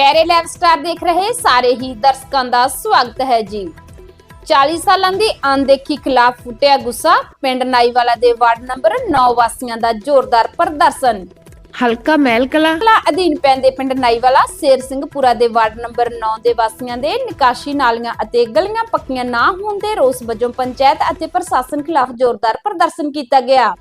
ਕੈਰੇ live star ਦੇਖ ਰਹੇ ਸਾਰੇ ਹੀ ਦਰਸ਼ਕਾਂ ਦਾ ਸਵਾਗਤ ਹੈ ਜੀ। 40 ਸਾਲਾਂ ਦੀ ਅਣਦੇਖੀ ਖਿਲਾਫ ਫੁੱਟਿਆ ਗੁੱਸਾ ਪਿੰਡ ਨਾਈਵਾਲਾ ਦੇ ਵਾਰਡ ਨੰਬਰ 9 ਵਾਸੀਆਂ ਦਾ ਜ਼ੋਰਦਾਰ ਪ੍ਰਦਰਸ਼ਨ। ਹਲਕਾ ਮਹਿਲ ਕਲਾ। ਅਧੀਨ ਪੈਂਦੇ ਪਿੰਡ ਨਾਈਵਾਲਾ ਸ਼ੇਰ ਸਿੰਘਪੁਰਾ ਦੇ ਵਾਰਡ ਨੰਬਰ 9 ਦੇ ਵਾਸੀਆਂ ਦੇ ਨਿਕਾਸ਼ੀ ਨਾਲੀਆਂ ਅਤੇ ਗਲੀਆਂ ਪੱਕੀਆਂ ਨਾ ਹੋਣ ਦੇ ਰੋਸ ਵਜੋਂ ਪੰਚਾਇਤ ਅਤੇ ਪ੍ਰਸ਼ਾਸਨ ਖਿਲਾਫ ਜ਼ੋਰਦਾਰ ਪ੍ਰਦਰਸ਼ਨ ਕੀਤਾ ਗਿਆ।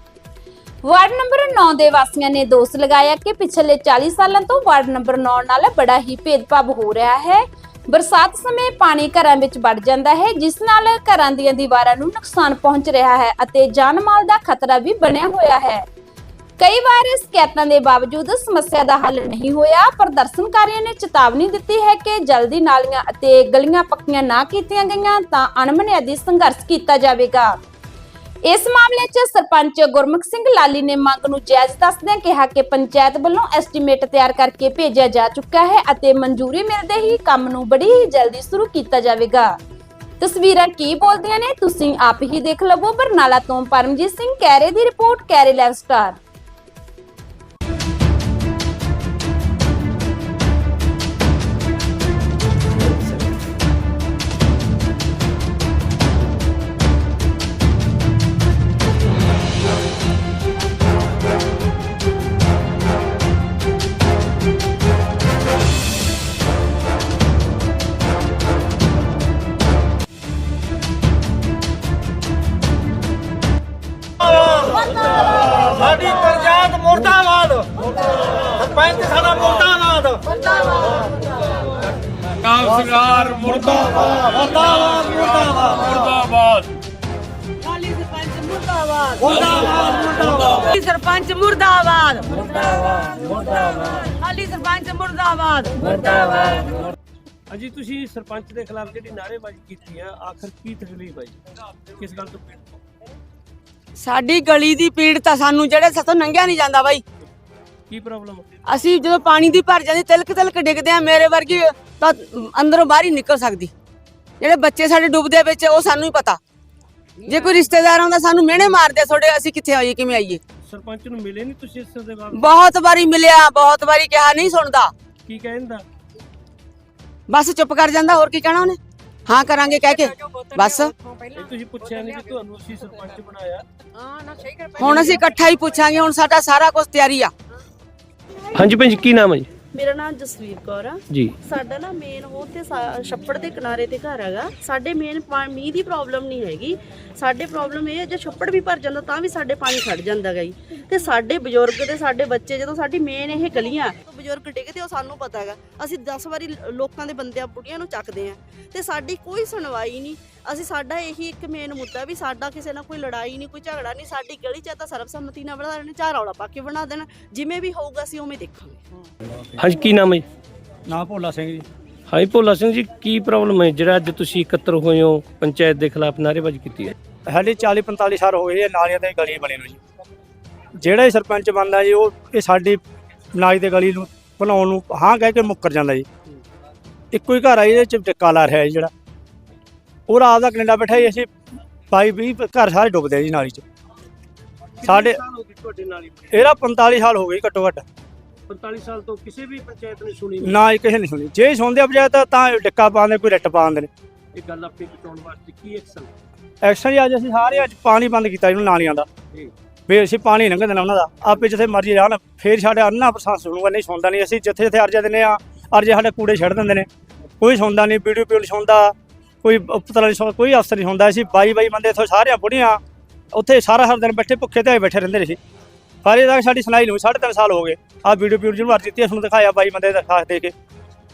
ਵਾਰਡ ਨੰਬਰ 9 ਦੇ ਵਾਸੀਆਂ ਨੇ ਦੋਸ਼ ਲਗਾਇਆ ਕਿ ਪਿਛਲੇ 40 ਸਾਲਾਂ ਤੋਂ ਵਾਰਡ ਨੰਬਰ 9 ਨਾਲ ਬੜਾ ਹੀ ਭੇਦਭਾਵ ਹੋ ਰਿਹਾ ਹੈ। ਬਰਸਾਤ ਸਮੇਂ ਪਾਣੀ ਘਰਾਂ ਵਿੱਚ ਵੜ ਜਾਂਦਾ ਹੈ, ਜਿਸ ਨਾਲ ਘਰਾਂ ਦੀਆਂ ਦੀਵਾਰਾਂ ਨੂੰ ਨੁਕਸਾਨ ਪਹੁੰਚ ਰਿਹਾ ਹੈ ਅਤੇ ਜਾਨ ਮਾਲ ਦਾ ਖਤਰਾ ਵੀ ਬਣਿਆ ਹੋਇਆ ਹੈ। ਕਈ ਵਾਰ ਸ਼ਿਕਾਇਤਾਂ ਦੇ ਬਾਵਜੂਦ ਸਮੱਸਿਆ ਦਾ ਹੱਲ ਨਹੀਂ ਹੋਇਆ। ਪ੍ਰਦਰਸ਼ਨਕਾਰੀਆਂ ਨੇ ਚੇਤਾਵਨੀ ਦਿੱਤੀ ਹੈ ਕਿ ਜਲਦੀ ਨਾਲੀਆਂ ਅਤੇ ਗਲੀਆਂ ਪੱਕੀਆਂ ਨਾ ਕੀਤੀਆਂ ਗਈਆਂ ਤਾਂ ਅਣਮਨਿਆਦੀ ਸੰਘਰਸ਼ ਕੀਤਾ ਜਾਵੇਗਾ। ਇਸ ਮਾਮਲੇ 'ਚ ਸਰਪੰਚ ਗੁਰਮੁਖ ਸਿੰਘ ਲਾਲੀ ਨੇ ਮੰਗ ਨੂੰ ਜਾਇਜ਼ ਦੱਸਦਿਆਂ ਕਿਹਾ ਕਿ ਪੰਚਾਇਤ ਵੱਲੋਂ ਐਸਟੀਮੇਟ ਤਿਆਰ ਕਰਕੇ ਭੇਜਿਆ ਜਾ ਚੁੱਕਾ ਹੈ ਅਤੇ ਮਨਜ਼ੂਰੀ ਮਿਲਦੇ ਹੀ ਕੰਮ ਨੂੰ ਬੜੀ ਹੀ ਜਲਦੀ ਸ਼ੁਰੂ ਕੀਤਾ ਜਾਵੇਗਾ। ਤਸਵੀਰਾਂ ਕੀ ਬੋਲਦੀਆਂ ਨੇ, ਤੁਸੀਂ ਆਪ ਹੀ ਦੇਖ ਲਵੋ। ਬਰਨਾਲਾ ਤੋਂ ਪਰਮਜੀਤ ਸਿੰਘ ਕੈਰੇ ਦੀ ਰਿਪੋਰਟ, ਕੈਰੇ ਲੈਵ ਸਟਾਰ। ਕਾਂਸਗਾਰ ਮੁਰਦਾਬਾਦ। ਮੁਰਦਾਬਾਦ ਮੁਰਦਾਬਾਦ। ਮੁਰਦਾਬਾਦ। ਖਾਲੀ ਸਰਪੰਚ ਮੁਰਦਾਬਾਦ। ਮੁਰਦਾਬਾਦ ਮੁਰਦਾਬਾਦ। ਖਾਲੀ ਸਰਪੰਚ ਮੁਰਦਾਬਾਦ। ਸਰਪੰਚ ਮੁਰਦਾਬਾਦ। ਅਜੀ ਤੁਸੀਂ ਸਰਪੰਚ ਦੇ ਖਿਲਾਫ ਜਿਹੜੀ ਨਾਅਰੇਬਾਜ਼ੀ ਕੀਤੀ ਹੈ ਆਖਰ ਕੀ ਤਕਲੀਫ ਹੈ ਜੀ? ਕਿਸ ਗੱਲ ਤੋਂ ਪੀੜਤ? ਸਾਡੀ ਗਲੀ ਦੀ ਪੀੜ ਤਾਂ ਸਾਨੂੰ ਜਿਹੜੇ ਸਾਥੋਂ ਨੰਗਿਆ ਨਹੀਂ ਜਾਂਦਾ ਬਾਈ। ਕੀ ਪ੍ਰੋਬਲਮ ਅਸੀਂ ਜਦੋਂ ਪਾਣੀ ਦੀ ਭਰ ਜਾਂਦੀ ਤਿਲਕ ਤਿਲਕ ਡਿੱਗਦੇ ਆ ਮੇਰੇ ਵਰਗੀ ਤਾਂ ਅੰਦਰੋਂ ਬਾਹਰ ਹੀ ਨਿਕਲ ਸਕਦੀ। ਜਿਹੜੇ ਬੱਚੇ ਸਾਡੇ ਡੁੱਬਦੇ ਵਿੱਚ ਉਹ ਸਾਨੂੰ ਹੀ ਪਤਾ। ਜੇ ਕੋਈ ਰਿਸ਼ਤੇਦਾਰ ਆਉਂਦਾ ਸਾਨੂੰ ਮਿਹਣੇ ਮਾਰਦੇ ਤੁਹਾਡੇ ਅਸੀਂ ਕਿੱਥੇ ਆਈਏ ਕਿਵੇਂ ਆਈਏ? ਸਰਪੰਚ ਨੂੰ ਮਿਲੇ ਨਹੀਂ ਤੁਸੀਂ ਇਸ ਦੇ ਬਾਅਦ? ਬਹੁਤ ਵਾਰੀ ਮਿਲਿਆ ਬਹੁਤ ਵਾਰੀ ਕਿਹਾ ਨਹੀਂ ਸੁਣਦਾ। ਕੀ ਕਹਿੰਦਾ? ਬਸ ਚੁੱਪ ਕਰ ਜਾਂਦਾ ਹੋਰ ਕੀ ਕਹਿਣਾ ਉਹਨੇ? ਹਾਂ ਕਰਾਂਗੇ ਕਹਿ ਕੇ। ਬਸ। ਇਹ ਤੁਸੀਂ ਪੁੱਛਿਆ ਨਹੀਂ ਵੀ ਤੁਹਾਨੂੰ ਅਸੀਂ ਸਰਪੰਚ ਬਣਾਇਆ। ਹੁਣ ਅਸੀਂ ਇਕੱਠਾ ਹੀ ਪੁੱਛਾਂਗੇ ਹੁਣ ਸਾਡਾ ਸਾਰਾ ਕੁਝ ਤਿਆਰੀ ਆ। ਹਾਂਜੀ ਭੈਣ ਜੀ ਕੀ ਨਾਮ ਹੈ ਜੀ? ਮੇਰਾ ਨਾਮ ਜਸਵੀਰ ਕੌਰ ਆ। ਜੀ। ਸਾਡਾ ਨਾ ਮੇਨ ਉਹ ਤੇ ਸਾ- ਛੱਪੜ ਦੇ ਕਿਨਾਰੇ ਤੇ ਘਰ ਹੈਗਾ। ਸਾਡੇ ਮੇਨ ਮੀਂਹ ਦੀ ਪ੍ਰੋਬਲਮ ਨਹੀਂ ਹੈਗੀ। ਸਾਡੇ ਪ੍ਰੋਬਲਮ ਇਹ ਹੈ ਜੇ ਛੱਪੜ ਵੀ ਭਰ ਜਾਂਦਾ ਤਾਂ ਵੀ ਸਾਡੇ ਪਾਣੀ ਖੜ ਜਾਂਦਾ ਗਈ ਤੇ ਸਾਡੇ ਬਜ਼ੁਰਗ ਤੇ ਸਾਡੇ ਬੱਚੇ ਜਦੋਂ ਸਾਡੀ ਮੇਨ ਇਹ ਗਲੀਆਂ ਤੋਂ ਬਜ਼ੁਰਗ ਡਿੱਗਦੇ ਉਹ ਸਾਨੂੰ ਪਤਾ ਹੈਗਾ। ਅਸੀਂ 10 ਵਾਰੀ ਲ- ਲੋਕਾਂ ਦੇ ਬੰਦਿਆਂ ਬੁੱਢੀਆਂ ਨੂੰ ਚੱਕਦੇ ਆ। ਤੇ ਸਾਡੀ ਕੋਈ ਸੁਣਵਾਈ ਨਹੀਂ। ਅਸੀਂ ਸਾਡਾ ਇਹੀ ਇੱਕ ਮੇਨ ਮੁੱਦਾ ਵੀ ਸਾਡਾ ਕਿਸੇ ਨਾਲ ਕੋਈ ਲੜਾਈ ਨਹੀਂ ਕੋਈ ਝਗੜਾ ਨਹੀਂ ਸਾਡੀ ਗਲੀ ਚ ਤਾਂ ਸਰਬਸੰਮਤੀ ਨਾਲ ਬਣਾ ਦੇਣ ਚਾਰ ਰੌਲਾ ਪਾ ਕੇ ਬਣਾ ਦੇਣ ਜਿਵੇਂ ਵੀ ਹੋਊਗਾ ਅਸੀਂ ਉਵੇਂ ਦੇਖਾਂਗੇ। ਹਾਂਜੀ ਕੀ ਨਾਮ ਹੈ ਜੀ? ਨਾ ਭੋਲਾ ਸਿੰਘ ਜੀ। ਹਾਂਜੀ ਭੋਲਾ ਸਿੰਘ ਜੀ ਕੀ ਪ੍ਰੋਬਲਮ ਹੈ ਜਿਹੜਾ ਅੱਜ ਤੁਸੀਂ ਇਕੱਤਰ ਹੋਏ ਹੋ ਪੰਚਾਇਤ ਦੇ ਖਿਲਾਫ ਨਾਅਰੇਬਾਜ਼ੀ ਕੀਤੀ ਹੈ? ਸਾਡੇ 40 45 ਸਾਲ ਹੋ ਗਏ ਇਹ ਨਾਲੀਆਂ ਤੇ ਗਲੀਆਂ ਬਣੇ ਨੂੰ ਜੀ। ਜਿਹੜਾ ਹੀ ਸਰਪੰਚ ਬਣਦਾ ਜੀ ਉਹ ਇਹ ਸਾਡੀ ਨਾਲੀ ਤੇ ਗਲੀ ਨੂੰ ਬਣਾਉਣ ਨੂੰ ਹਾਂ ਕਹਿ ਕੇ ਮੁੱਕਰ ਜਾਂਦਾ ਜੀ। ਇੱਕੋ ਹੀ ਘਰ ਆ ਜੀ, ਇਹਦੇ ਚ ਟਿੱਕਾ ਲਾ ਰਿਹਾ ਜੀ ਜਿਹੜਾ। ਉਹ ਰਾਤ ਦਾ ਕੈਨੇਡਾ ਬੈਠਾ ਜੀ ਅਸੀਂ ਬਾਈ ਵੀ ਘਰ ਸਾਰੇ ਡੁੱਬਦੇ ਆ ਜੀ ਨਾਲੀ ਚ। ਸਾਡੇ ਹੋ ਤੁਹਾਡੇ ਨਾਲ ਹੀ ਇਹਦਾ 45 ਸਾਲ ਹੋ ਗਏ ਘੱਟੋ ਘੱਟ। 45 ਸਾਲ ਤੋਂ ਕਿਸੇ ਵੀ ਪੰਚਾਇਤ ਨੇ ਸੁਣੀ ਨਹੀਂ? ਨਾ ਹੀ ਕਿਸੇ ਨੇ ਸੁਣੀ। ਜੇ ਸੁਣਦੇ ਆ ਬਜਾਏ ਤਾਂ ਤਾਂ ਇਹ ਟਿੱਕਾ ਪਾਉਂਦੇ ਕੋਈ ਰੱਟ ਪਾਉਂਦੇ ਨੇ। ਇਹ ਗੱਲ ਆਪਣੀ ਬਚਾਉਣ ਵਾਸਤੇ ਕੀ ਐਕਸ਼ਨ ਐਕਸ਼ਨ ਜੀ ਅੱਜ ਅਸੀਂ ਸਾਰੇ ਅੱਜ ਪਾਣੀ ਬੰਦ ਕੀਤਾ ਇਹਨੂੰ ਨਾਲੀਆਂ ਦਾ। ਜੀ। ਵੀ ਅਸੀਂ ਪਾਣੀ ਲੰਘਣ ਦੇਣਾ ਉਹਨਾਂ ਦਾ। ਆਪੇ ਜਿੱਥੇ ਮਰਜ਼ੀ ਰਹਿਣ ਫੇਰ ਸਾਡੇ ਅੰਨਾ ਪ੍ਰਸਾਦ ਸੁਣੂਗਾ ਨਹੀਂ ਸੁਣਦਾ ਨਹੀਂ। ਅਸੀਂ ਜਿੱਥੇ ਜਿੱਥੇ ਅਰਜ਼ਾ ਦਿੰਦੇ ਆ ਅਰਜ਼ੇ ਸਾਡੇ ਕੂੜੇ ਛੱਡ ਦਿੰਦੇ ਨੇ। ਕੋਈ ਸੁਣਦਾ ਨਹੀਂ ਵੀਡੀਓ ਨਹੀਂ ਸੁਣਦਾ। ਕੋਈ ਪਤਲਾ ਨਹੀਂ ਸੌ ਕੋਈ ਅਫਸਰ ਨਹੀਂ ਹੁੰਦਾ ਅਸੀਂ ਬਾਈ ਬਾਈ ਬੰਦੇ ਇੱਥੋਂ ਸਾਰਿਆਂ ਬੁੜੀਆਂ ਉੱਥੇ ਸਾਰਾ ਹਰ ਦਿਨ ਬੈਠੇ, ਭੁੱਖੇ ਤੇ ਬੈਠੇ ਰਹਿੰਦੇ ਨੇ ਸੀ। ਪਰ ਇਹ ਤੱਕ ਸਾਡੀ ਸੁਣਾਈ ਨਹੀਂ ਹੋਈ, ਸਾਢੇ ਤਿੰਨ ਸਾਲ ਹੋ ਗਏ। ਆ ਵੀਡੀਓ ਪਿਓ ਜਿਹਨੂੰ ਅਰਜ਼ੀ ਦਿੱਤੀ ਸਾਨੂੰ ਦਿਖਾਇਆ ਬਾਈ ਬੰਦੇ ਦਾ ਖਾਸ ਦੇ ਕੇ।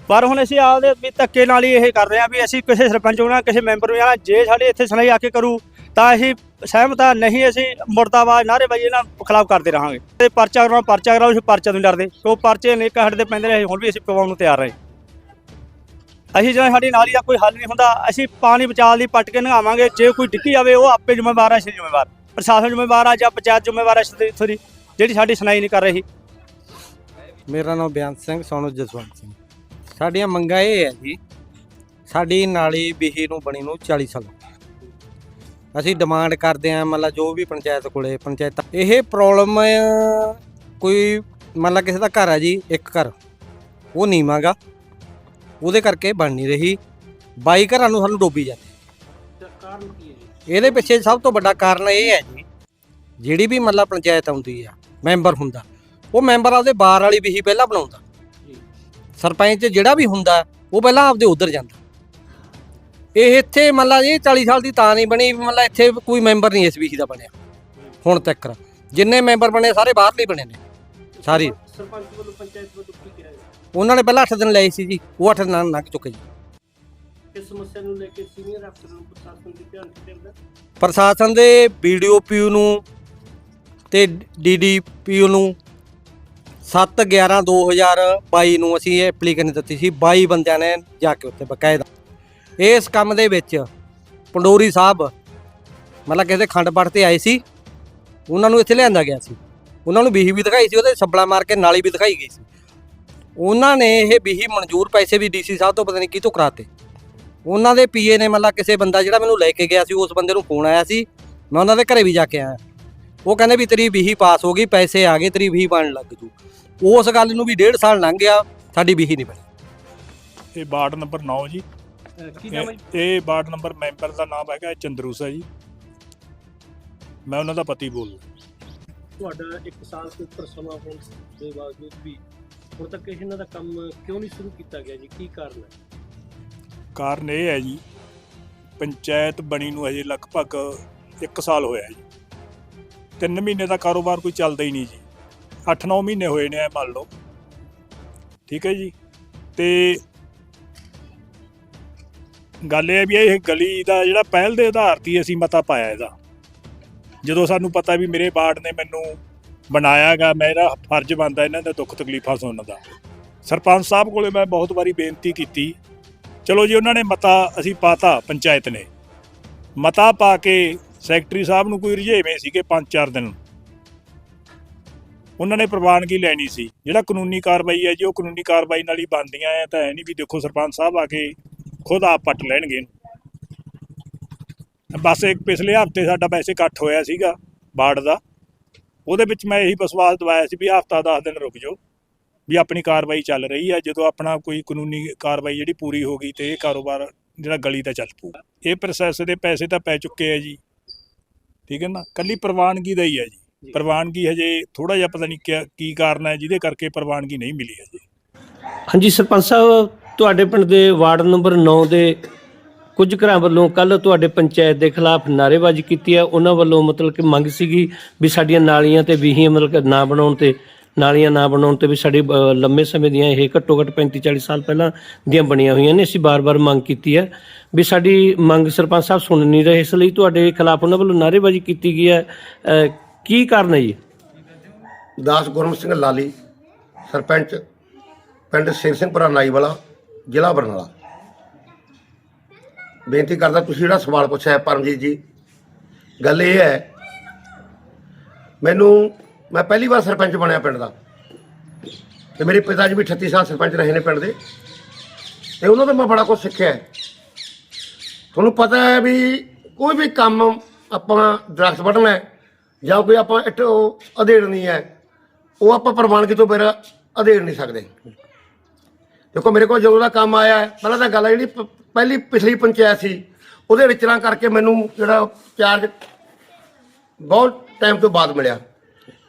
ਪਰ ਹੁਣ ਅਸੀਂ ਆਪਦੇ ਵੀ ਧੱਕੇ ਨਾਲ ਹੀ ਇਹ ਕਰ ਰਹੇ ਆ ਵੀ ਅਸੀਂ ਕਿਸੇ ਸਰਪੰਚ ਨੂੰ ਨਾ ਕਿਸੇ ਮੈਂਬਰ ਨੂੰ ਜਾਣਾ, ਜੇ ਸਾਡੇ ਇੱਥੇ ਸੁਣਾਈ ਆ ਕੇ ਕਰੂ, ਤਾਂ ਅਸੀਂ ਸਹਿਮਤ ਆ ਨਹੀਂ ਅਸੀਂ ਮੁਰਦਾਬਾਦ ਨਾਅਰੇਬਾਜ਼ੀ ਇਹਨਾਂ ਖਿਲਾਫ ਕਰਦੇ ਰਹਾਂਗੇ। ਤੇ ਪਰਚਾ ਕਰਾਉਣਾ, ਪਰਚਾ ਕਰਾਓ ਅਸੀਂ ਪਰਚਾ ਤੋਂ ਨਹੀਂ ਡਰਦੇ। ਕਿਉਂ ਪਰਚੇ ਨੇ ਸਾਡੇ ਤੇ ਪੈਂਦੇ ਨੇ, ਹੁਣ ਵੀ ਅਸੀਂ ਪਵਾਉਣ ਨੂੰ ਤਿਆਰ ਰਹੇ ਅਸੀਂ ਜਦੋਂ ਸਾਡੀ ਨਾਲੀ ਦਾ ਕੋਈ ਹੱਲ ਨਹੀਂ ਹੁੰਦਾ। ਅਸੀਂ ਪਾਣੀ ਬਚਾਉਣ ਲਈ ਪੱਟ ਕੇ ਨਹਾਵਾਂਗੇ ਜੇ ਕੋਈ ਡਿੱਗੀ ਜਾਵੇ, ਉਹ ਆਪੇ ਜ਼ਿੰਮੇਵਾਰ ਹੈ ਅਸੀਂ ਜ਼ਿੰਮੇਵਾਰ। ਪ੍ਰਸ਼ਾਸਨ ਜ਼ਿੰਮੇਵਾਰ ਆ ਜਾਂ ਪੰਚਾਇਤ ਜ਼ਿੰਮੇਵਾਰ ਹੈ ਇੱਥੋਂ ਦੀ, ਜਿਹੜੀ ਸਾਡੀ ਸੁਣਾਈ ਨਹੀਂ ਕਰ ਰਹੀ। ਮੇਰਾ ਨਾਮ ਬਿਆਨ ਸਿੰਘ, ਸੋਨੂ ਜਸਵੰਤ ਸਿੰਘ। ਸਾਡੀਆਂ ਮੰਗਾਂ ਇਹ ਹੈ ਜੀ, ਸਾਡੀ ਨਾਲੀ ਬਿਹੀ ਨੂੰ ਬਣੀ ਨੂੰ 40 ਸਾਲ। ਅਸੀਂ ਡਿਮਾਂਡ ਕਰਦੇ ਆਂ ਮਤਲਬ ਜੋ ਵੀ ਪੰਚਾਇਤ ਕੋਲੇ, ਪੰਚਾਇਤ ਇਹ ਪ੍ਰੋਬਲਮ ਕੋਈ ਮਤਲਬ ਕਿਸੇ ਦਾ ਘਰ ਹੈ ਜੀ, ਇੱਕ ਘਰ। ਉਹ ਨੀਵਾਂਗਾ ਉਹਦੇ ਕਰਕੇ ਬਣ ਨਹੀਂ ਰਹੀ। ਬਾਈ ਘਰਾਂ ਨੂੰ ਸਾਨੂੰ ਡੋਬੀ ਜਾਂਦੇ। ਕਾਰਨ ਕੀ ਹੈ ਇਹਦੇ ਪਿੱਛੇ ਸਭ ਤੋਂ ਵੱਡਾ ਕਾਰਨ ਇਹ ਹੈ ਜੀ, ਜਿਹੜੀ ਵੀ ਮਤਲਬ ਪੰਚਾਇਤ ਆਉਂਦੀ ਆ, ਮੈਂਬਰ ਹੁੰਦਾ, ਉਹ ਮੈਂਬਰ ਆਪਦੇ ਬਾਰ ਵਾਲੀ ਵਿਹੀ ਪਹਿਲਾਂ ਬਣਾਉਂਦਾ। ਸਰਪੰਚ ਜਿਹੜਾ ਵੀ ਹੁੰਦਾ, ਉਹ ਪਹਿਲਾਂ ਆਪਦੇ ਉਧਰ ਜਾਂਦਾ। ਇਹ ਇੱਥੇ ਮਤਲਬ ਇਹ 40 ਸਾਲ ਦੀ ਤਾਂ ਨਹੀਂ ਬਣੀ, ਮਤਲਬ ਇੱਥੇ ਕੋਈ ਮੈਂਬਰ ਨਹੀਂ ਇਸ ਵਿਹੀ ਦਾ ਬਣਿਆ, ਹੁਣ ਤੱਕ। ਜਿੰਨੇ ਮੈਂਬਰ ਬਣੇ, ਸਾਰੇ ਬਾਹਰਲੇ ਬਣੇ ਨੇ। ਸਾਰੇ। ਸਰਪੰਚ ਵੱਲੋਂ, ਪੰਚਾਇਤ ਵੱਲੋਂ ਕੀ ਉਹਨਾਂ ਨੇ ਪਹਿਲਾਂ 8 ਦਿਨ ਲਏ ਸੀ ਜੀ ਉਹ 8 ਦਿਨ ਲੰਘ ਚੁੱਕੇ ਜੀ। ਇਸ ਸਮੱਸਿਆ ਨੂੰ ਲੈ ਕੇ ਸੀਨੀਅਰ ਅਫਸਰ ਨੂੰ ਪ੍ਰਸ਼ਾਸਨ ਦੇ ਧਿਆਨ ਲਿਆਂਦਾ ਪ੍ਰਸ਼ਾਸਨ ਦੇ ਨੂੰ ਤੇ ਡੀਡੀਪੀਓ ਨੂੰ 7 11 2022 ਨੂੰ ਅਸੀਂ ਇਹ ਐਪਲੀਕੇਸ਼ਨ ਦਿੱਤੀ ਸੀ। 22 ਬੰਦਿਆਂ ਨੇ ਜਾ ਕੇ ਉੱਥੇ ਬਕਾਇਦਾ। ਇਸ ਕੰਮ ਦੇ ਵਿੱਚ ਪੰਡੋਰੀ ਸਾਹਿਬ ਮਤਲਬ ਕਿਸੇ ਖੰਡ ਪਾਠ ਤੇ ਆਏ ਸੀ। ਉਹਨਾਂ ਨੂੰ ਇੱਥੇ ਲਿਆਂਦਾ ਗਿਆ ਸੀ। ਉਹਨਾਂ ਨੂੰ ਬੀਹੀ ਵੀ ਦਿਖਾਈ ਸੀ ਉਹਦੇ ਸੱਬਲਾ ਮਾਰ ਕੇ ਨਾਲੀ ਵੀ ਦਿਖਾਈ ਗਈ ਸੀ। ਉਹਨਾਂ ਨੇ ਇਹ ਬੀਹੀ ਮਨਜ਼ੂਰ ਪੈਸੇ ਵੀ ਡੀਸੀ ਸਾਹਿਬ ਤੋਂ ਪਤਾ ਨਹੀਂ ਕਿਤੋਂ ਕਰਾਤੇ। ਉਹਨਾਂ ਦੇ ਪੀਏ ਨੇ ਮਤਲਬ ਕਿਸੇ ਬੰਦਾ ਜਿਹੜਾ ਮੈਨੂੰ ਲੈ ਕੇ ਗਿਆ ਸੀ ਉਸ ਬੰਦੇ ਨੂੰ ਫੋਨ ਆਇਆ ਸੀ ਮੈਂ ਉਹਨਾਂ ਦੇ ਘਰੇ ਵੀ ਜਾ ਕੇ ਆਇਆ। ਉਹ ਕਹਿੰਦੇ ਵੀ ਤੇਰੀ ਬੀਹੀ ਪਾਸ ਹੋ ਗਈ ਪੈਸੇ ਆ ਗਏ ਤੇਰੀ ਬੀਹੀ ਬਣਨ ਲੱਗ ਜੂ। ਉਸ ਗੱਲ ਨੂੰ ਵੀ ਡੇਢ ਸਾਲ ਲੰਘ ਗਿਆ ਸਾਡੀ ਬੀਹੀ ਨਹੀਂ ਬਣੀ। ਇਹ ਵਾਰਡ ਨੰਬਰ 9 ਜੀ। ਕੀ ਨਾਮ ਹੈ ਇਹ- ਵਾਰਡ ਨੰਬਰ ਮੈਂਬਰ ਦਾ ਨਾਮ ਹੈਗਾ ਚੰਦਰੂਸਾ ਜੀ। ਮੈਂ ਉਹਨਾਂ ਦਾ ਪਤੀ ਬੋਲਦਾ। ਤੁਹਾਡਾ ਇੱਕ ਸਾਲ ਤੋਂ ਉੱਪਰ ਸਮਾਂ ਹੋਣ ਦੇ ਬਾਵਜੂਦ ਵੀ ਹੁਣ ਤੱਕ ਇਹਨਾਂ ਦਾ ਕੰਮ ਕਿਉਂ ਨਹੀਂ ਸ਼ੁਰੂ ਕੀਤਾ ਗਿਆ ਜੀ? ਕੀ ਕਾਰਨ ਹੈ? ਕਾਰਨ ਇਹ ਹੈ ਜੀ, ਪੰਚਾਇਤ ਬਣੀ ਨੂੰ ਹਜੇ ਲਗਭਗ 1 ਸਾਲ ਹੋਇਆ ਜੀ। 3 ਮਹੀਨੇ ਦਾ ਕਾਰੋਬਾਰ ਕੋਈ ਚੱਲਦਾ ਹੀ ਨਹੀਂ ਜੀ। 8-9 ਮਹੀਨੇ ਹੋਏ ਨੇ ਮੰਨ ਲਓ। ਠੀਕ ਹੈ ਜੀ? ਤੇ ਗੱਲ ਇਹ ਹੈ ਵੀ ਇਹ ਗਲੀ ਦਾ ਜਿਹੜਾ ਪਹਿਲ ਦੇ ਆਧਾਰ ਤੇ ਅਸੀਂ ਮਤਾ ਪਾਇਆ ਇਹਦਾ। ਜਦੋਂ ਸਾਨੂੰ ਪਤਾ ਵੀ ਮੇਰੇ ਵਾਰਡ ਨੇ ਮੈਨੂੰ ਬਣਾਇਆਗਾ, ਮੇਰਾ ਫਰਜ਼ ਬਣਦਾ ਇਹਨਾਂ ਦਾ ਦੁੱਖ ਤਕਲੀਫਾਂ ਸੁਣਨ ਦਾ। ਸਰਪੰਚ ਸਾਹਿਬ ਕੋਲੇ ਮੈਂ ਬਹੁਤ ਵਾਰੀ ਬੇਨਤੀ ਕੀਤੀ। ਚਲੋ ਜੀ, ਉਹਨਾਂ ਨੇ ਮਤਾ ਅਸੀਂ ਪਾਤਾ ਪੰਚਾਇਤ ਨੇ। ਮਤਾ ਪਾ ਕੇ ਸੈਕਟਰੀ ਸਾਹਿਬ ਨੂੰ ਕੋਈ ਰੁਝੇਵੇਂ ਸੀਗੇ 5-4 ਦਿਨ। ਉਹਨਾਂ ਨੇ ਪ੍ਰਵਾਨਗੀ ਲੈਣੀ ਸੀ। ਜਿਹੜਾ ਕਾਨੂੰਨੀ ਕਾਰਵਾਈ ਹੈ ਜੀ, ਉਹ ਕਾਨੂੰਨੀ ਕਾਰਵਾਈ ਨਾਲ ਹੀ ਬਣਦੀਆਂ ਐ, ਤਾਂ ਹੈ ਨਹੀਂ ਵੀ ਦੇਖੋ ਸਰਪੰਚ ਸਾਹਿਬ ਆ ਕੇ ਖੁਦ ਆਪ ਪੱਟ ਲੈਣਗੇ। ਬਸ ਇੱਕ ਪਿਛਲੇ ਹਫ਼ਤੇ ਸਾਡਾ ਵੈਸੇ ਇਕੱਠ ਹੋਇਆ ਸੀਗਾ ਬਾੜ ਦਾ। ਉਹਦੇ ਵਿੱਚ ਮੈਂ ਇਹੀ ਵਿਸ਼ਵਾਸ ਦਵਾਇਆ ਸੀ ਵੀ ਹਫਤਾ 10 ਦਿਨ ਰੁਕ ਜਾਓ ਵੀ ਆਪਣੀ ਕਾਰਵਾਈ ਚੱਲ ਰਹੀ ਹੈ ਜਦੋਂ ਆਪਣਾ ਕੋਈ ਕਾਨੂੰਨੀ ਕਾਰਵਾਈ ਜਿਹੜੀ ਪੂਰੀ ਹੋ ਗਈ ਤੇ ਇਹ ਕਾਰੋਬਾਰ ਜਿਹੜਾ ਗਲੀ ਦਾ ਚੱਲ ਪਊਗਾ। ਇਹ ਪ੍ਰੋਸੈਸ ਦੇ ਪੈਸੇ ਤਾਂ ਪੈ ਚੁੱਕੇ ਆ ਜੀ। ਠੀਕ ਹੈ ਨਾ? ਕੱਲੀ ਪ੍ਰਵਾਨਗੀ ਦਾ ਹੀ ਹੈ ਜੀ। ਪ੍ਰਵਾਨਗੀ ਹਜੇ ਥੋੜਾ ਜਿਹਾ ਪਤਾ ਨਹੀਂ ਕੀ ਕਾਰਨ ਹੈ ਜਿਹਦੇ ਕਰਕੇ ਪ੍ਰਵਾਨਗੀ ਨਹੀਂ ਮਿਲੀ ਹਜੇ। ਹਾਂਜੀ ਸਰਪੰਚ ਸਾਹਿਬ ਤੁਹਾਡੇ ਪਿੰਡ ਦੇ ਵਾਰਡ ਨੰਬਰ 9 ਦੇ ਕੁਝ ਘਰਾਂ ਵੱਲੋਂ ਕੱਲ ਤੁਹਾਡੇ ਪੰਚਾਇਤ ਦੇ ਖਿਲਾਫ ਨਾਅਰੇਬਾਜ਼ੀ ਕੀਤੀ ਹੈ ਉਹਨਾਂ ਵੱਲੋਂ ਮਤਲਬ ਕਿ ਮੰਗ ਸੀਗੀ ਵੀ ਸਾਡੀਆਂ ਨਾਲੀਆਂ ਤੇ ਵੀਹੀਆਂ ਮਤਲਬ ਕਿ ਨਾ ਬਣਾਉਣ ਤੇ ਨਾਲੀਆਂ ਨਾ ਬਣਾਉਣ ਤੇ ਵੀ ਸਾਡੀ ਅ, ਲੰਮੇ ਸਮੇਂ ਦੀਆਂ ਇਹ ਘੱਟੋ ਘੱਟ 35 40 ਸਾਲ ਪਹਿਲਾਂ ਦੀਆਂ ਬਣੀਆਂ ਹੋਈਆਂ ਨੇ। ਅਸੀਂ ਬਾਰ-ਬਾਰ ਮੰਗ ਕੀਤੀ ਹੈ ਵੀ ਸਾਡੀ ਮੰਗ ਸਰਪੰਚ ਸਾਹਿਬ ਸੁਣ ਨਹੀਂ ਰਹੇ ਇਸ ਲਈ ਤੁਹਾਡੇ ਖਿਲਾਫ ਉਹਨਾਂ ਵੱਲੋਂ ਨਾਅਰੇਬਾਜ਼ੀ ਕੀਤੀ ਗਈ ਹੈ ਅ, ਕੀ ਕਾਰਨ ਹੈ ਜੀ? ਦਾਸ ਗੁਰਮ ਸਿੰਘ ਲਾਲੀ ਸਰਪੰਚ ਪਿੰਡ ਸਿਰ ਸਿੰਘਪੁਰਾ ਨਾਈਵਾਲਾ ਜ਼ਿਲ੍ਹਾ ਬਰਨਾਲਾ। ਬੇਨਤੀ ਕਰਦਾ ਤੁਸੀਂ ਜਿਹੜਾ ਸਵਾਲ ਪੁੱਛਿਆ ਹੈ ਪਰਮਜੀਤ ਜੀ, ਗੱਲ ਇਹ ਹੈ, ਮੈਨੂੰ, ਮੈਂ ਪਹਿਲੀ ਵਾਰ ਸਰਪੰਚ ਬਣਿਆ ਪਿੰਡ ਦਾ ਤੇ ਮੇਰੇ ਪਿਤਾ ਜੀ ਵੀ 38 ਸਾਲ ਸਰਪੰਚ ਰਹੇ ਨੇ ਪਿੰਡ ਦੇ ਤੇ ਉਹਨਾਂ ਤੋਂ ਮੈਂ ਬੜਾ ਕੁਝ ਸਿੱਖਿਆ ਹੈ। ਤੁਹਾਨੂੰ ਪਤਾ ਹੈ ਵੀ ਕੋਈ ਵੀ ਕੰਮ ਆਪਾਂ ਦਰਖਤ ਵੱਢਣਾ ਹੈ ਜਾਂ ਕੋਈ ਆਪਾਂ ਇੱਟ ਉਹ ਅਧੇੜਨੀ ਹੈ, ਉਹ ਆਪਾਂ ਪ੍ਰਵਾਨਗੀ ਤੋਂ ਬਿਨਾਂ ਅਧੇੜ ਨਹੀਂ ਸਕਦੇ। ਦੇਖੋ, ਮੇਰੇ ਕੋਲ ਜਦੋਂ ਦਾ ਕੰਮ ਆਇਆ ਪਹਿਲਾਂ ਤਾਂ ਗੱਲ ਹੈ ਜਿਹੜੀ ਪਹਿਲੀ ਪਿਛਲੀ ਪੰਚਾਇਤ ਸੀ, ਉਹਦੇ ਵਿਚਰਾਂ ਕਰਕੇ ਮੈਨੂੰ ਜਿਹੜਾ ਚਾਰਜ ਬਹੁਤ ਟਾਈਮ ਤੋਂ ਬਾਅਦ ਮਿਲਿਆ।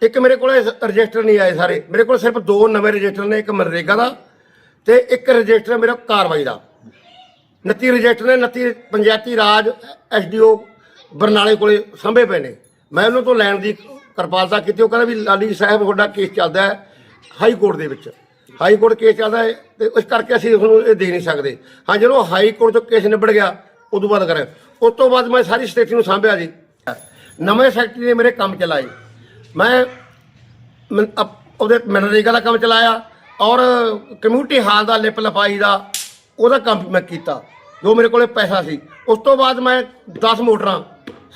ਇੱਕ ਮੇਰੇ ਕੋਲ ਰਜਿਸਟਰ ਨਹੀਂ ਆਏ ਸਾਰੇ, ਮੇਰੇ ਕੋਲ ਸਿਰਫ ਦੋ ਨਵੇਂ ਰਜਿਸਟਰ ਨੇ, ਇੱਕ ਮਨਰੇਗਾ ਦਾ ਤੇ ਇੱਕ ਰਜਿਸਟਰ ਮੇਰਾ ਕਾਰਵਾਈ ਦਾ। 29 ਰਜਿਸਟਰ ਨੇ 29 ਪੰਚਾਇਤੀ ਰਾਜ, ਐਸਡੀਓ ਬਰਨਾਲੇ ਕੋਲੇ ਸੰਭੇ ਪਏ ਨੇ। ਮੈਂ ਉਹਨਾਂ ਤੋਂ ਲੈਣ ਦੀ ਕਿਰਪਾਲਤਾ ਕੀਤੀ, ਉਹ ਕਹਿੰਦਾ ਵੀ ਲਾਲੀ ਸਾਹਿਬ, ਤੁਹਾਡਾ ਕੇਸ ਚੱਲਦਾ ਹੈ ਹਾਈ ਕੋਰਟ ਦੇ ਵਿੱਚ। ਹਾਈ ਕੋਰਟ ਕੇਸ ਚੱਲਦਾ ਹੈ ਤੇ ਇਸ ਕਰਕੇ ਅਸੀਂ ਤੁਹਾਨੂੰ ਇਹ ਦੇ ਨਹੀਂ ਸਕਦੇ। ਹਾਂ, ਜਦੋਂ ਹਾਈ ਕੋਰਟ ਤੋਂ ਕੇਸ ਨਿਬੜ ਗਿਆ, ਉਦੋਂ ਬਾਅਦ ਕਰਾਂ ਉਸ ਤੋਂ ਬਾਅਦ ਮੈਂ ਸਾਰੀ ਸਥਿਤੀ ਨੂੰ ਸੰਭਿਆ ਜੀ। ਨਵੇਂ ਸੈਕਟਰੀ ਨੇ ਮੇਰੇ ਕੰਮ ਚਲਾਏ। ਮੈਂ ਉਹਦੇ ਮਨਰੇਗਾ ਦਾ ਕੰਮ ਚਲਾਇਆ ਔਰ ਕਮਿਊਨਿਟੀ ਹਾਲ ਦਾ, ਲਿਪ ਲਫਾਈ ਦਾ, ਉਹਦਾ ਕੰਮ ਮੈਂ ਕੀਤਾ, ਜੋ ਮੇਰੇ ਕੋਲੇ ਪੈਸਾ ਸੀ। ਉਸ ਤੋਂ ਬਾਅਦ ਮੈਂ 10 ਮੋਟਰਾਂ,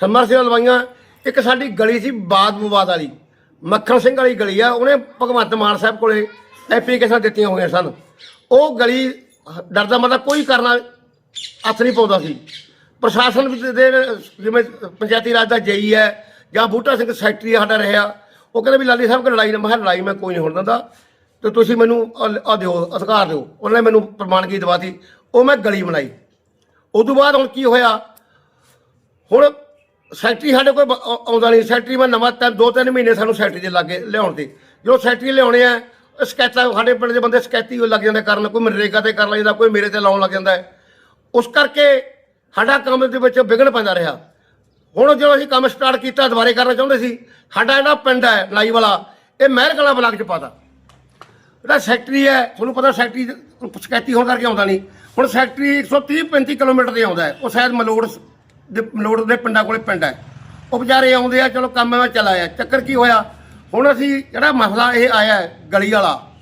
ਸਮਰਸੀਬਲ ਲਵਾਈਆਂ। ਇੱਕ ਸਾਡੀ ਗਲੀ ਸੀ ਬਾਦ ਵਿਵਾਦ ਵਾਲੀ। ਮੱਖਣ ਸਿੰਘ ਵਾਲੀ ਗਲੀ ਆ, ਉਹਨੇ ਭਗਵੰਤ ਮਾਨ ਸਾਹਿਬ ਕੋਲੇ ਐਪਲੀਕੇਸ਼ਨ ਦਿੱਤੀਆਂ ਹੋਈਆਂ ਸਨ। ਉਹ ਗਲੀ ਡਰਦਾ ਮਤਾ ਕੋਈ ਕਰਨਾ ਹੱਥ ਨਹੀਂ ਪਾਉਂਦਾ ਸੀ। ਪ੍ਰਸ਼ਾਸਨ ਵੀ ਦੇ ਜਿਵੇਂ ਪੰਚਾਇਤੀ ਰਾਜ ਦਾ ਜਈ ਹੈ ਜਾਂ ਬੂਟਾ ਸਿੰਘ ਸੈਕਟਰੀ ਸਾਡਾ ਰਿਹਾ, ਉਹ ਕਹਿੰਦਾ ਵੀ ਲਾਲੀ ਸਾਹਿਬ ਕੋਲ ਲੜਾਈ ਨਾ, ਮੈਂ ਕਿਹਾ ਲੜਾਈ ਮੈਂ ਕੋਈ ਨਹੀਂ ਹੋਣ ਦਿੰਦਾ। ਤੇ ਤੁਸੀਂ ਮੈਨੂੰ ਆ ਦਿਓ, ਅਧਿਕਾਰ ਦਿਓ। ਉਹਨਾਂ ਨੇ ਮੈਨੂੰ ਪ੍ਰਮਾਣਗੀ ਦਵਾਤੀ, ਉਹ ਮੈਂ ਗਲੀ ਬਣਾਈ। ਉਦੋਂ ਬਾਅਦ ਹੁਣ ਕੀ ਹੋਇਆ? ਹੁਣ ਸੈਕਟਰੀ ਸਾਡੇ ਕੋਲ ਆਉਂਦਾ ਨਹੀਂ। ਸੈਕਟਰੀ ਮੈਂ ਨਵਾਂ ਤਿੰਨ ਦੋ ਤਿੰਨ ਮਹੀਨੇ ਸਾਨੂੰ ਸੈਕਟਰੀ ਦੇ ਲਾਗੇ ਲਿਆਉਣ ਤੇ। ਜੋ ਸੈਕਟਰੀ ਲਿਆਉਣੇ ਆ ਸਕੈਚਾ ਸਾਡੇ ਪਿੰਡ ਦੇ ਬੰਦੇ ਸਕੈਤੀ ਲੱਗ ਜਾਂਦੇ ਕਰਨ, ਕੋਈ ਮਨਰੇਗਾ ਤੇ ਕਰ ਲੈਂਦਾ, ਕੋਈ ਮੇਰੇ ਤੇ ਲਾਉਣ ਲੱਗ ਜਾਂਦਾ ਹੈ। ਉਸ ਕਰਕੇ ਸਾਡਾ ਕੰਮ ਦੇ ਵਿੱਚ ਵਿਗੜ ਪੈਂਦਾ ਰਿਹਾ। ਹੁਣ ਜਦੋਂ ਅਸੀਂ ਕੰਮ ਸਟਾਰਟ ਕੀਤਾ, ਦੁਬਾਰੇ ਕਰਨਾ ਚਾਹੁੰਦੇ ਸੀ, ਸਾਡਾ ਜਿਹੜਾ ਪਿੰਡ ਹੈ, ਲਾਈ ਵਾਲਾ, ਇਹ ਮਹਿਰ ਕਲਾਂ ਬਲਾਕ ਚ ਪਾਤਾ। ਜਿਹੜਾ ਸੈਕਟਰੀ ਹੈ, ਤੁਹਾਨੂੰ ਪਤਾ ਸੈਕਟਰੀ ਸ਼ਿਕਾਇਤੀ ਹੋਣ ਕਰਕੇ ਆਉਂਦਾ ਨਹੀਂ। ਹੁਣ ਸੈਕਟਰੀ 130 35 ਕਿਲੋਮੀਟਰ ਤੇ ਆਉਂਦਾ ਉਹ ਸ਼ਾਇਦ ਮਲੋੜ ਦੇ ਮਲੋੜ ਦੇ ਪਿੰਡਾਂ ਕੋਲੇ ਪਿੰਡ ਹੈ। ਉਹ ਵਿਚਾਰੇ ਆਉਂਦੇ ਆ, ਚਲੋ ਕੰਮ ਮੈਂ ਚਲਾ ਆਇਆ। ਚੱਕਰ ਕੀ ਹੋਇਆ? ਹੁਣ ਅਸੀਂ ਜਿਹੜਾ ਮਸਲਾ ਇਹ ਆਇਆ ਹੈ, ਗਲੀ ਵਾਲਾ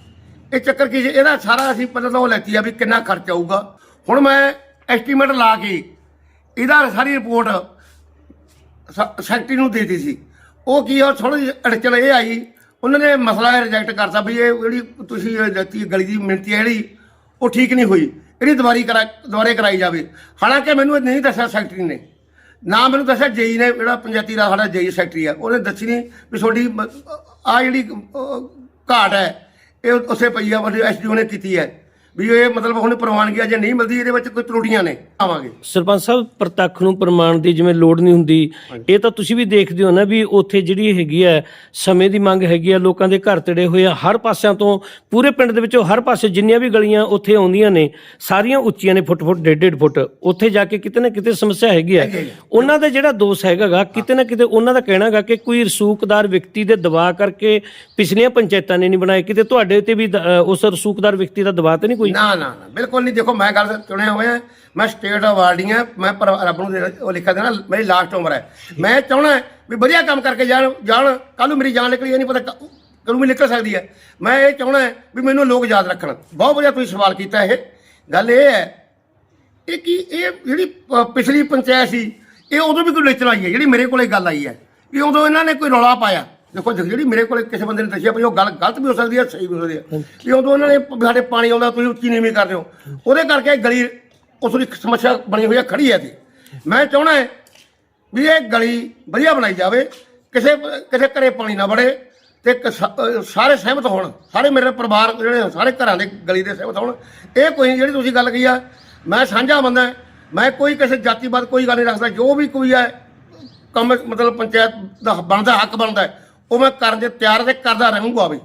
ਇਹ ਚੱਕਰ ਕੀ ਸੀ? ਇਹਦਾ ਸਾਰਾ ਅਸੀਂ ਪਹਿਲਾਂ ਤਾਂ ਉਹ ਲੈਤੀ ਆ ਵੀ ਕਿੰਨਾ ਖਰਚ ਆਊਗਾ। ਹੁਣ ਮੈਂ ਐਸਟੀਮੇਟ ਲਾ ਕੇ ਇਹਦਾ ਸਾਰੀ ਰਿਪੋਰਟ ਸ- ਸੈਕਟਰੀ ਨੂੰ ਦੇ ਦਿੱਤੀ ਸੀ। ਉਹ ਕੀ ਆ ਥੋੜੀ ਜਿਹੀ ਅੜਚਣ ਇਹ ਆਈ ਉਹਨਾਂ ਨੇ ਮਸਲਾ ਰਿਜੈਕਟ ਕਰਤਾ ਵੀ ਇਹ ਜਿਹੜੀ ਤੁਸੀਂ ਇਹ ਦਿੱਤੀ ਗਲੀ ਦੀ ਮਿਣਤੀ ਹੈ ਜਿਹੜੀ ਉਹ ਠੀਕ ਨਹੀਂ ਹੋਈ। ਇਹਦੀ ਦੁਬਾਰੀ ਕਰਾ ਦੁਬਾਰੇ ਕਰਾਈ ਜਾਵੇ। ਹਾਲਾਂਕਿ ਮੈਨੂੰ ਇਹ ਨਹੀਂ ਦੱਸਿਆ ਸੈਕਟਰੀ ਨੇ। ਨਾ ਮੈਨੂੰ ਦੱਸਿਆ ਜੇਈ ਨੇ, ਜਿਹੜਾ ਪੰਚਾਇਤੀ ਰਾਜ ਸਾਡਾ ਜੇਈ ਸੈਕਟਰੀ ਆ, ਉਹਨੇ ਦੱਸੀ ਨਹੀਂ ਵੀ ਤੁਹਾਡੀ ਆ ਜਿਹੜੀ ਘਾਟ ਹੈ, ਇਹ ਉਸੇ ਪਈ ਆ ਵੱਡੀ ਐਸਡੀਓ ਨੇ ਕੀਤੀ ਹੈ। ਵੀ ਇਹ ਮਤਲਬ ਹੁਣ ਪ੍ਰਵਾਨਗੀ ਆ ਜੇ ਨਹੀਂ ਮਿਲਦੀ ਇਹਦੇ ਵਿੱਚ ਕੋਈ ਤਰੁੱਟੀਆਂ ਨੇ। ਆਵਾਂਗੇ। ਸਰਪੰਚ ਸਾਹਿਬ ਪ੍ਰਤੱਖ ਨੂੰ ਪ੍ਰਮਾਣ ਦੀ ਜਿਵੇਂ ਲੋੜ ਨਹੀਂ ਹੁੰਦੀ ਇਹ ਤਾਂ ਤੁਸੀਂ ਵੀ ਦੇਖਦੇ ਹੋ ਨਾ ਵੀ ਉੱਥੇ ਜਿਹੜੀ ਹੈਗੀ ਹੈ ਸਮੇਂ ਦੀ ਮੰਗ ਹੈਗੀ ਆ ਲੋਕਾਂ ਦੇ ਘਰ ਤੜੇ ਹੋਏ ਆ ਹਰ ਪਾਸਿਆਂ ਤੋਂ ਪੂਰੇ ਪਿੰਡ ਦੇ ਵਿੱਚੋਂ ਹਰ ਪਾਸੇ ਜਿੰਨੀਆਂ ਵੀ ਗਲੀਆਂ ਉੱਥੇ ਆਉਂਦੀਆਂ ਨੇ ਸਾਰੀਆਂ ਉੱਚੀਆਂ ਨੇ ਫੁੱਟ ਫੁੱਟ ਡੇਢ ਡੇਢ ਫੁੱਟ ਉੱਥੇ ਜਾ ਕੇ ਕਿਤੇ ਨਾ ਕਿਤੇ ਸਮੱਸਿਆ ਹੈਗੀ ਹੈ। ਉਹਨਾਂ ਦਾ ਜਿਹੜਾ ਦੋਸ਼ ਹੈਗਾਗਾ ਕਿਤੇ ਨਾ ਕਿਤੇ ਉਹਨਾਂ ਦਾ ਕਹਿਣਾਗਾ ਕਿ ਕੋਈ ਰਸੂਕਦਾਰ ਵਿਅਕਤੀ ਦੇ ਦਬਾਅ ਕਰਕੇ ਪਿਛਲੀਆਂ ਪੰਚਾਇਤਾਂ ਨੇ ਨਹੀਂ ਬਣਾਏ ਕਿਤੇ ਤੁਹਾਡੇ ਤੇ ਵੀ ਉਸ ਰਸੂਕਦਾਰ ਵਿਅਕਤੀ ਦਾ ਦਬਾਅ ਤੇ ਨਹੀਂ ਕੋਈ ਨਾ ਨਾ ਨਾ ਬਿਲਕੁਲ ਨਹੀਂ। ਦੇਖੋ ਮੈਂ ਗੱਲ ਚੁਣਿਆ ਹੋਇਆ ਮੈਂ ਸਟੇਟ ਅਵਾਰਡੀ ਹਾਂ ਮੈਂ ਪਰ ਰੱਬ ਨੂੰ ਉਹ ਲਿਖਿਆ ਦੇਣਾ ਮੇਰੀ ਲਾਸਟ ਉਮਰ ਹੈ। ਮੈਂ ਚਾਹਣਾ ਵੀ ਵਧੀਆ ਕੰਮ ਕਰਕੇ ਜਾਣ ਜਾਣ ਕੱਲ ਨੂੰ ਮੇਰੀ ਜਾਨ ਨਿਕਲੀ ਇਹ ਨਹੀਂ ਪਤਾ ਕ- ਕਦੋਂ ਵੀ ਨਿਕਲ ਸਕਦੀ ਹੈ। ਮੈਂ ਇਹ ਚਾਹਣਾ ਵੀ ਮੈਨੂੰ ਲੋਕ ਯਾਦ ਰੱਖਣ। ਬਹੁਤ ਵਧੀਆ ਤੁਸੀਂ ਸਵਾਲ ਕੀਤਾ ਇਹ। ਗੱਲ ਇਹ ਹੈ ਇਹ ਕੀ ਇਹ ਜਿਹੜੀ ਪ- ਪਿਛਲੀ ਪੰਚਾਇਤ ਸੀ ਇਹ ਉਦੋਂ ਵੀ ਕੋਈ ਵਿਚਲ ਆਈ ਹੈ? ਜਿਹੜੀ ਮੇਰੇ ਕੋਲੇ ਗੱਲ ਆਈ ਹੈ ਵੀ ਉਦੋਂ ਇਹਨਾਂ ਨੇ ਕੋਈ ਰੌਲਾ ਪਾਇਆ? ਦੇਖੋ ਜਿਹੜੀ ਮੇਰੇ ਕੋਲ ਕਿਸੇ ਬੰਦੇ ਨੇ ਦੱਸਿਆ ਵੀ ਉਹ ਗੱਲ ਗਲਤ ਵੀ ਹੋ ਸਕਦੀ ਹੈ ਸਹੀ ਵੀ ਹੋ ਸਕਦੀ ਹੈ। ਵੀ ਉਦੋਂ ਇਹਨਾਂ ਨੇ ਵੀ ਸਾਡੇ ਪਾਣੀ ਆਉਂਦਾ ਤੁਸੀਂ ਉੱਚੀ ਨੀਵੀਂ ਕਰਦੇ ਹੋ। ਉਹਦੇ ਕਰਕੇ ਇਹ ਗਲੀ ਉਸ ਦੀ ਸਮੱਸਿਆ ਬਣੀ ਹੋਈ ਹੈ ਖੜੀ ਹੈ ਤੇ ਮੈਂ ਚਾਹਣਾ ਹੈ ਵੀ ਇਹ ਗਲੀ ਵਧੀਆ ਬਣਾਈ ਜਾਵੇ ਕਿਸੇ ਕਿਸੇ ਘਰੇ ਪਾਣੀ ਨਾ ਵੜੇ ਤੇ ਕ- ਸਾਰੇ ਸਹਿਮਤ ਹੋਣ ਸਾਰੇ ਮੇਰੇ ਪਰਿਵਾਰ ਜਿਹੜੇ ਸਾਰੇ ਘਰਾਂ ਦੇ ਗਲੀ ਦੇ ਸਹਿਮਤ ਹੋਣ। ਇਹ ਕੋਈ ਜਿਹੜੀ ਤੁਸੀਂ ਗੱਲ ਕਹੀ ਆ ਮੈਂ ਸਾਂਝਾ ਬੰਦਾ ਮੈਂ ਕੋਈ ਕਿਸੇ ਜਾਤੀਵਾਦ ਕੋਈ ਗੱਲ ਨਹੀਂ ਰੱਖਦਾ ਜੋ ਵੀ ਕੋਈ ਹੈ ਕੰਮ ਮਤਲਬ ਪੰਚਾਇਤ ਦਾ ਬਣਦਾ ਹੱਕ ਬਣਦਾ ਹੈ, ਉਹ ਮੈਂ ਕਰਨ ਦੇ ਤਿਆਰ ਤੇ ਕਰਦਾ ਰਹੂੰਗਾ ਵੀ।